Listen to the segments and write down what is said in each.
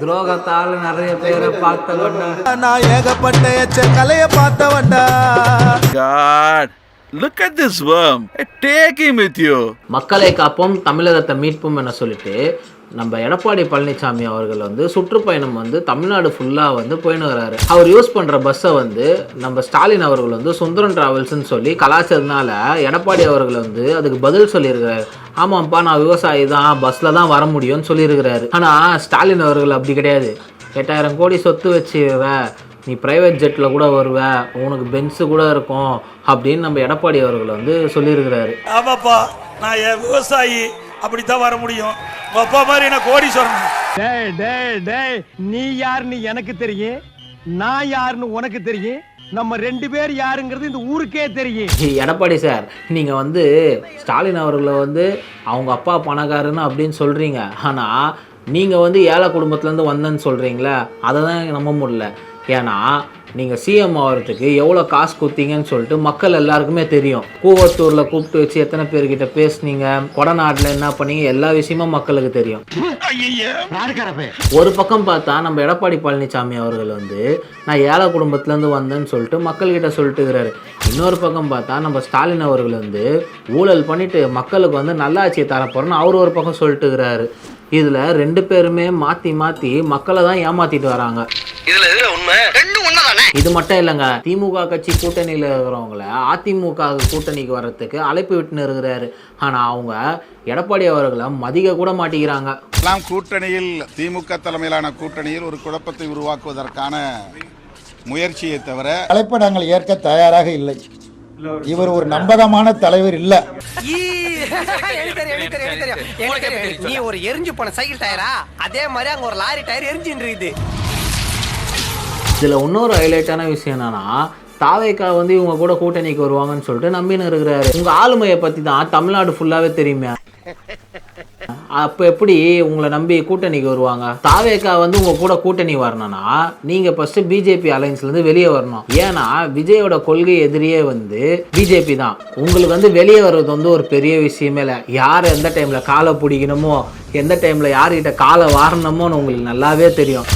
துரோகத்தால் நிறைய பேரை பார்த்தவன்டா நான் ஏகப்பட்ட எச்ச கலைய பார்த்தவன்டா God, look at this worm. Take him with you. மக்களை காப்போம் தமிழகத்தை மீட்போம் என சொல்லிட்டு நம்ம எடப்பாடி பழனிசாமி அவர்கள் வந்து சுற்றுப்பயணம் வந்து தமிழ்நாடு ஃபுல்லாக வந்து போயின்னு வர்றாரு. அவர் யூஸ் பண்ணுற பஸ்ஸை வந்து நம்ம ஸ்டாலின் அவர்கள் வந்து சுந்தரம் டிராவல்ஸ்னு சொல்லி கலாச்சதுனால எடப்பாடி அவர்கள் வந்து அதுக்கு பதில் சொல்லியிருக்கிறாரு. ஆமாம்ப்பா நான் விவசாயி தான் பஸ்ஸில் தான் வர முடியும்னு சொல்லியிருக்கிறாரு. ஆனால் ஸ்டாலின் அவர்கள் அப்படி கிடையாது. எட்டாயிரம் கோடி சொத்து வச்சுவ நீ ப்ரைவேட் ஜெட்டில் கூட வருவ. உனக்கு பென்ஸு கூட இருக்கும் அப்படின்னு நம்ம எடப்பாடி அவர்கள் வந்து சொல்லியிருக்கிறாரு. ஆமாப்பா நான் விவசாயி. அப்படித்தான் வர முடியும். உங்க அப்பா மாதிரி நான் கோடீஸ்வரன்? டேய் டேய் டேய் நீ யாருன்னு எனக்கு தெரியும். நான் யாருன்னு உனக்கு தெரியும். நம்ம ரெண்டு பேர் யாருங்கிறது இந்த ஊருக்கே தெரியும். எடப்பாடி சார் நீங்கள் வந்து ஸ்டாலின் அவர்களை வந்து அவங்க அப்பா பணக்காரன்னு அப்படின்னு சொல்கிறீங்க ஆனால் நீங்கள் வந்து ஏழை குடும்பத்துலேருந்து வந்தேன்னு சொல்கிறீங்களே அதை தான் நம்ப முடியல. ஏன்னா நீங்கள் சிஎம் ஆகிறதுக்கு எவ்வளோ காசு கொடுத்தீங்கன்னு சொல்லிட்டு மக்கள் எல்லாருக்குமே தெரியும். கூவத்தூரில் கூப்பிட்டு வச்சு எத்தனை பேர்கிட்ட பேசுனீங்க? கொடநாட்டில் என்ன பண்ணீங்க? எல்லா விஷயமும் மக்களுக்கு தெரியும். ஒரு பக்கம் பார்த்தா நம்ம எடப்பாடி பழனிசாமி அவர்கள் வந்து நான் ஏழை குடும்பத்துலேருந்து வந்தேன்னு சொல்லிட்டு மக்கள்கிட்ட சொல்லிட்டு இருக்கிறாரு இன்னொரு பக்கம் பார்த்தா நம்ம ஸ்டாலின் அவர்கள் வந்து ஊழல் பண்ணிட்டு மக்களுக்கு வந்து நல்லாட்சியை தரப்போறேன்னு அவர் ஒரு பக்கம் சொல்லிட்டு இருக்கிறாரு இதில் ரெண்டு பேருமே மாற்றி மாற்றி மக்களை தான் ஏமாத்திட்டு வராங்க. இது மட்டும் இல்லைங்க. திமுக கட்சி கூட்டணியில் இருக்கிறவங்கள அதிமுக கூட்டணிக்கு வர்றதுக்கு அழைப்பு விட்டுன்னு இருக்கிறாரு. ஆனால் அவங்க எடப்பாடி அவர்களை மதிக்க கூட மாட்டேங்கிறாங்க. எல்லாம் கூட்டணியில் திமுக தலைமையிலான கூட்டணியில் ஒரு குழப்பத்தை உருவாக்குவதற்கான முயற்சியை தவிர அழைப்பை நாங்கள் ஏற்க தயாராக இல்லை. இவர் ஒரு நம்பகமான தலைவர் இல்ல. நீ ஒரு எரிஞ்சு போன சைக்கிள் டயரா? அதே மாதிரி அங்க ஒரு லாரி டயர் எரிஞ்சுட்டு இருக்குது. இதில் இன்னொரு ஹைலைட்டான விஷயம் என்னன்னா தாவேக்கா வந்து இவங்க கூட கூட்டணிக்கு வருவாங்கன்னு சொல்லிட்டு நம்பின்னு இருக்கிறாரு. உங்கள் ஆளுமையை பற்றி தான் தமிழ்நாடு ஃபுல்லாகவே தெரியுமே. அப்போ எப்படி உங்களை நம்பி கூட்டணிக்கு வருவாங்க? தாவேக்கா வந்து உங்கள் கூட கூட்டணி வரணும்னா நீங்கள் ஃபஸ்ட்டு பிஜேபி அலைன்ஸ்லேருந்து வெளியே வரணும். ஏன்னா விஜயோட கொள்கை எதிரியே வந்து பிஜேபி தான். உங்களுக்கு வந்து வெளியே வர்றது வந்து ஒரு பெரிய விஷயமே இல்லை. யார் எந்த டைமில் காலை பிடிக்கணுமோ எந்த டைமில் யார்கிட்ட காலை வாரணுமோன்னு உங்களுக்கு நல்லாவே தெரியும்.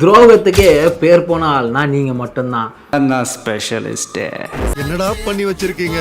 துரோகத்துக்கே பேர் போன ஆள்னா நீங்கள் மட்டும்தான். என்னடா பண்ணி வச்சிருக்கீங்க?